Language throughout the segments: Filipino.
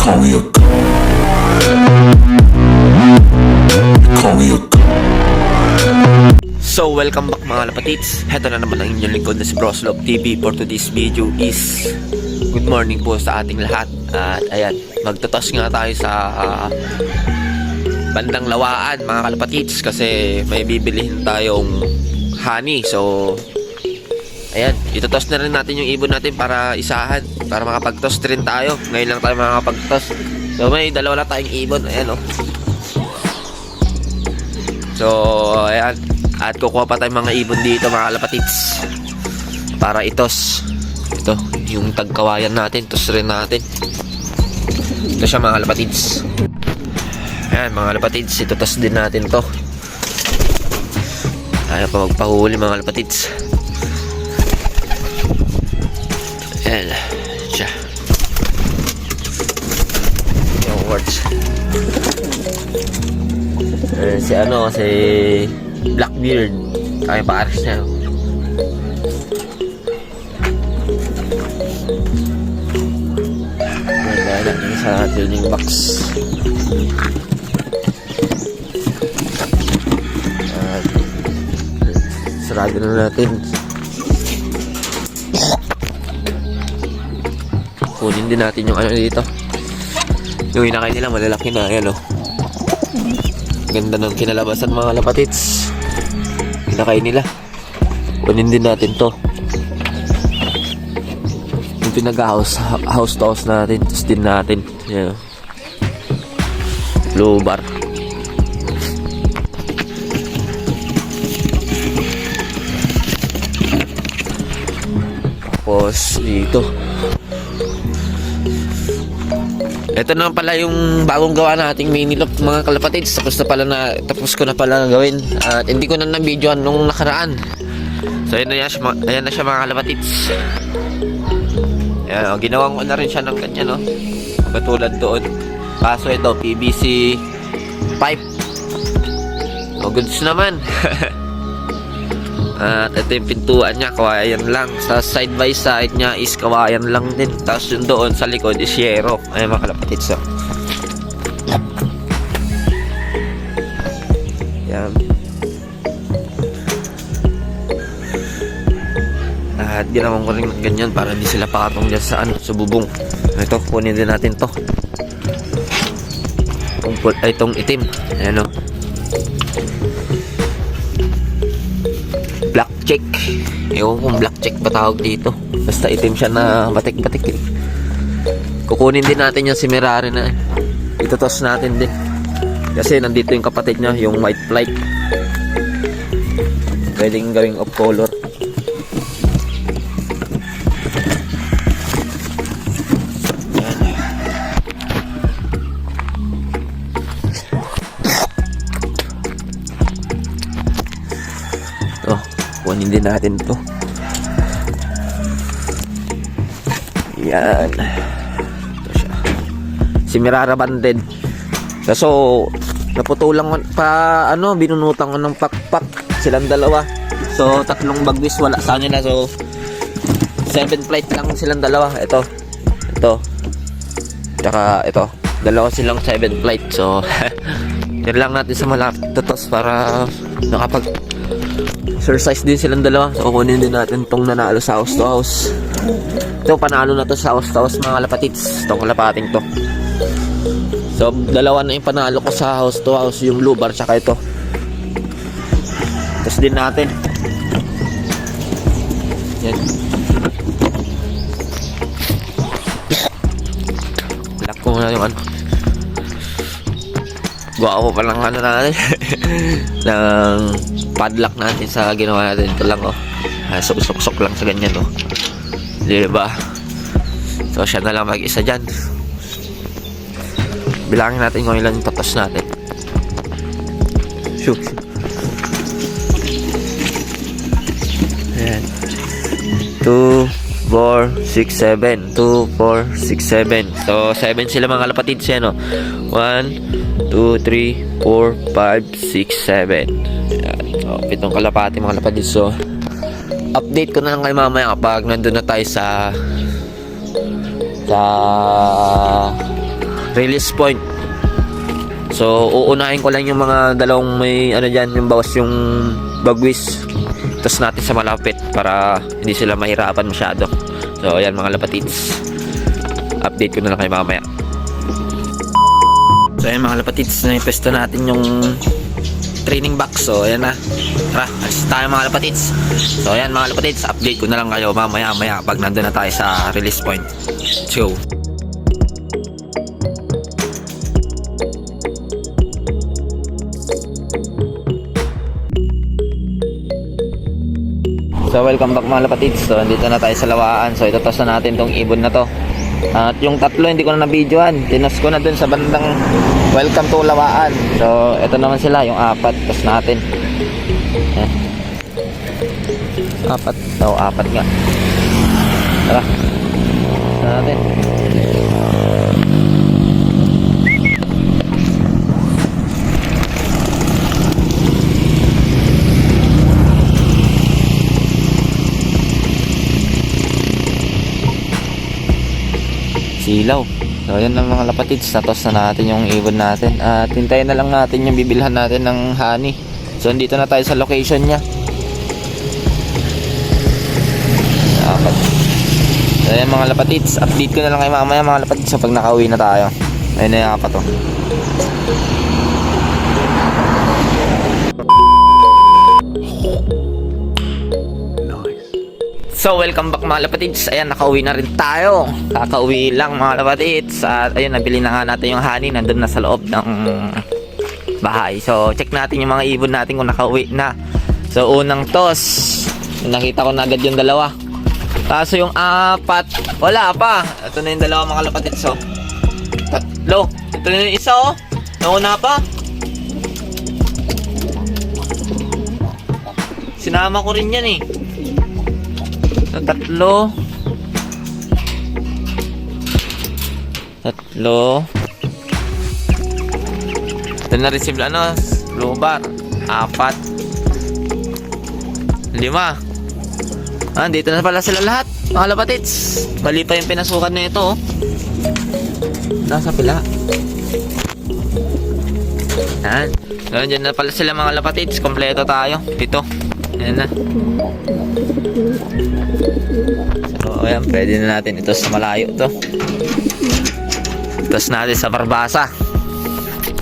Call me a. Call. So, welcome back mga lapatits. Heto na naman ang inyong lingkod na si Broslov TV for today's video is good morning po sa ating lahat. At ayan, magtotos nga tayo sa ah, bandang lawaan mga kalapatits kasi may bibilihin tayong honey. So, ayan, itotos na rin natin yung ibon natin para isahan. Para makapagtos rin tayo. Ngayon lang tayo makapagtos. So, may dalawa na tayong ibon. Ayan, oh. So, ayan. At kukuha pa tayong mga ibon dito, mga kalapatits. Para itos. Ito, yung tagkawayan natin. Tos rin natin. Ito siya, mga kalapatits. Ayan, mga kalapatits. Itotos din natin to. Ayaw pa magpahuli, mga kalapatits. Ayan. Siya. Yung words. Eh, si ano, si Blackbeard. Kaya paaris na yun sa tuning box. At, sarado na natin. Kunin din natin yung ano dito. Yung inakay nila malalaki na. Ayan o. Ganda ng kinalabasan mga lapatits. Pinakay nila. Kunin din natin to. Yung pinag-house house to house natin. Tapos din natin. Yan. Blue bar. Tapos dito. Ito na pala yung bagong gawa nating mini lock mga kalapatids. Tapos na pala na tapos ko na pala gawin. At hindi ko na na-videoan nung nakaraan. So ayan na siya, ayan na siya mga kalapatids. Ayan, oh, ginawan ko na rin siya ng ganyan, no? Katulad doon. Kaso ito, PVC pipe. O, goods naman. At ito yung pintuan niya, kawayan lang. Sa side by side niya is kawayan lang din. Tapos yung doon sa likod is yero. Ay mga kalapatid sa. Yan. At ginawan ko rin ganyan para hindi sila pakatong dyan sa ano, sa bubong. Ito, kunin din natin to. Itong, ay, itong itim. Ayan o. black check. Ewan kung black check ba tawag dito. Basta itim siya na batik-batik. Eh. Kukunin din natin yung si Mirari na. eh. Itotos natin din. Kasi nandito yung kapatid niya, yung white flight. Pwedeng gawing off color. Din natin to. Yan. Ito siya. Si Mirara Banded. Kaso, naputulang pa, ano, binunutan ko ng pakpak. Silang dalawa. So, tatlong bagwis wala sa kanila. So, seven flight lang silang dalawa. Ito. Ito. Tsaka, ito. Dalawa silang seven flight. So, yun lang natin sa malapit. Totos para nakapag exercise din silang dalawa. So, kukunin din natin tong nanalo sa house to house. Ito, panalo na to sa house to house mga kalapatits. Itong kalapating to. So, dalawa na yung panalo ko sa house to house. Yung blue bar, tsaka ito. Tapos din natin. Yan. Lock ko nga yung ano. Gawa ko pa lang ano natin. ng padlock natin sa ginawa natin. Ito lang oh. Ah, Sok-sok-sok lang sa ganyan oh. Di ba? So siya na lang mag-isa dyan. Bilangin natin kung ilan yung tatas natin. Shoot. Ayan. 2, 4, 6, 7. 2, 4, 6, 7. So, 7 sila mga kalapatid siya, no? 1, 2, 3, 4, 5, 6, 7. Ayan. So, pitong kalapati mga kalapatid. So, update ko na lang kayo mamaya kapag nandun na tayo sa sa release point. So, uunahin ko lang yung mga dalawang may ano dyan, yung bawas yung bagwis. Tapos natin sa malapit para hindi sila mahirapan masyado. So, ayan mga lapatits. Update ko na lang kayo mamaya. So, ayan mga lapatits, na-pesto natin yung training box. So, ayan na. Tara, alis tayo mga lapatits. So, ayan mga lapatits, update ko na lang kayo mamaya maya pag nandun na tayo sa release point. Let's go. So welcome back mga lapatids. So dito na tayo sa lawaan. So itotos na natin tong ibon na to. At yung tatlo hindi ko na na-videoan. Tinos ko na dun sa bandang welcome to lawaan. So ito naman sila yung apat. Tapos natin. Eh. Apat. So apat nga. Tara. Ito natin. Silaw. So, ayan lang mga lapatids. Natos na natin yung ibon natin. At hintayin na lang natin yung bibilhan natin ng honey. So, dito na tayo sa location niya. Apat. So, ayan mga lapatids. Update ko na lang kay mamaya mga lapatids sa pag nakauwi na tayo. Ayun na yung apat oh. So, welcome back mga lapatids. Ayan, nakauwi na rin tayo. Kakauwi lang mga lapatids. At ayun, nabili na nga natin yung honey. Nandun na sa loob ng bahay. So, check natin yung mga ibon natin kung nakauwi na. So, unang toss. Nakita ko na agad yung dalawa. Kaso yung apat, wala pa. Ito na yung dalawa mga lapatids. So, tatlo. Ito na yung isa oh. Nauna pa. Sinama ko rin yan eh. So, tatlo. Tatlo. Ito na receive ano, blue bar. Apat. Lima. Ah, dito na pala sila lahat. Mga lapatits. Mali pa yung pinasukan na ito. Oh. Nasa pila. Yan. So, dyan na pala sila mga lapatits. Kompleto tayo. Ito. Yan na. So, ayan, pwede na natin ito sa malayo to. Tapos natin sa Barbasa.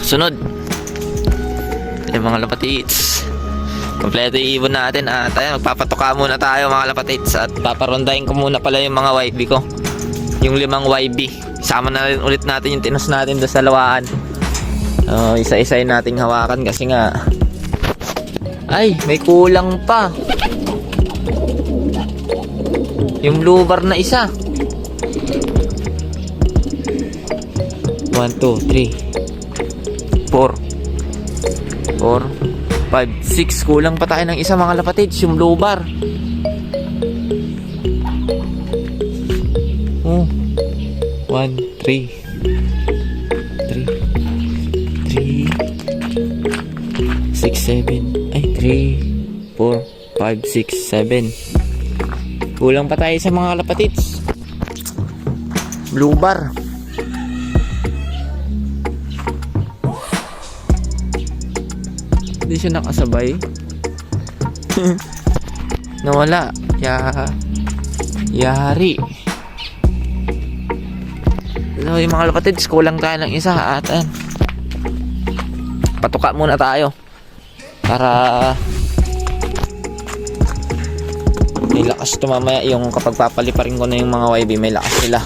Sunod. Yung mga lapatits. Kompleto yung ibon natin at ayan, magpapatuka muna tayo mga lapatits at paparondahin ko muna pala yung mga YB ko. Yung limang YB. Sama na rin ulit natin yung tinos natin doon sa lawaan. Oh, isa-isayin nating hawakan kasi nga ay, may kulang pa. Yung blue bar na isa. 1, 2, 3 4 4 5, 6 Kulang pa tayo ng isa mga lapatids Yung blue bar Oh. 1, 3 3 3 6, 7 Ay, 3 4, 5, 6, 7 Kulang pa tayo sa mga lapatids Blue bar Hindi siya nakasabay. Nawala. Ya yari. So, yung mga lapatids, kulang tayo ng isa at. Patuka muna tayo. Para may lakas to mamaya yung kapag papaliparin ko na yung mga YB, may lakas sila.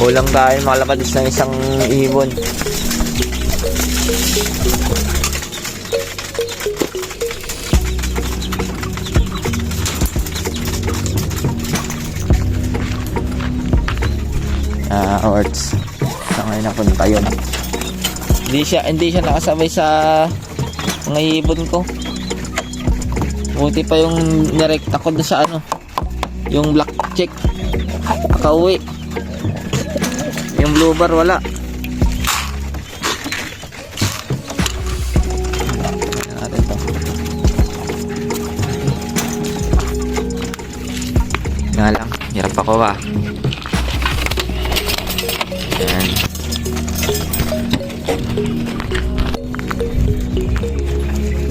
Kulang tayo mga lapatids ng isang ibon. Horts. Sa ngayon napunta yun. Hindi siya, hindi siya nakasabay sa mga ibon ko. Buti pa yung nirekta ko sa ano. Yung black check. Pakauwi. Yung blue bar wala. nga lang, hirap ako ah.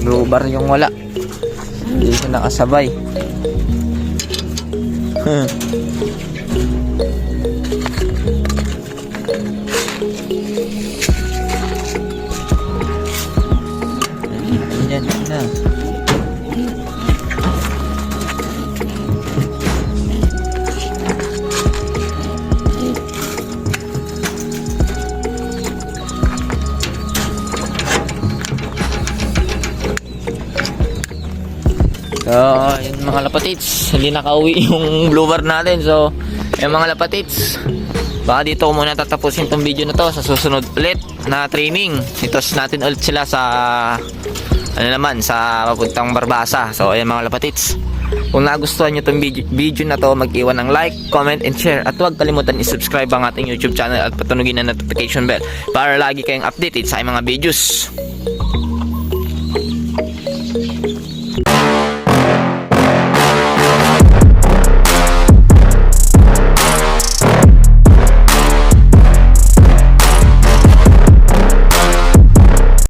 Blue bar yung wala. Hindi siya nakasabay. Hmm. Yan na. So, yung mga lapatits, hindi nakauwi yung bar natin. So, yung mga lapatits, baka dito ko muna tatapusin tong video na to sa susunod ulit na training. Itos natin ulit sila sa ano naman, sa papuntang Barbasa. So, ayan mga lapatits. Kung nagustuhan nyo itong video, na to, mag-iwan ng like, comment, and share. At huwag kalimutan i-subscribe ang ating YouTube channel at patunugin ang notification bell para lagi kayong updated sa mga videos.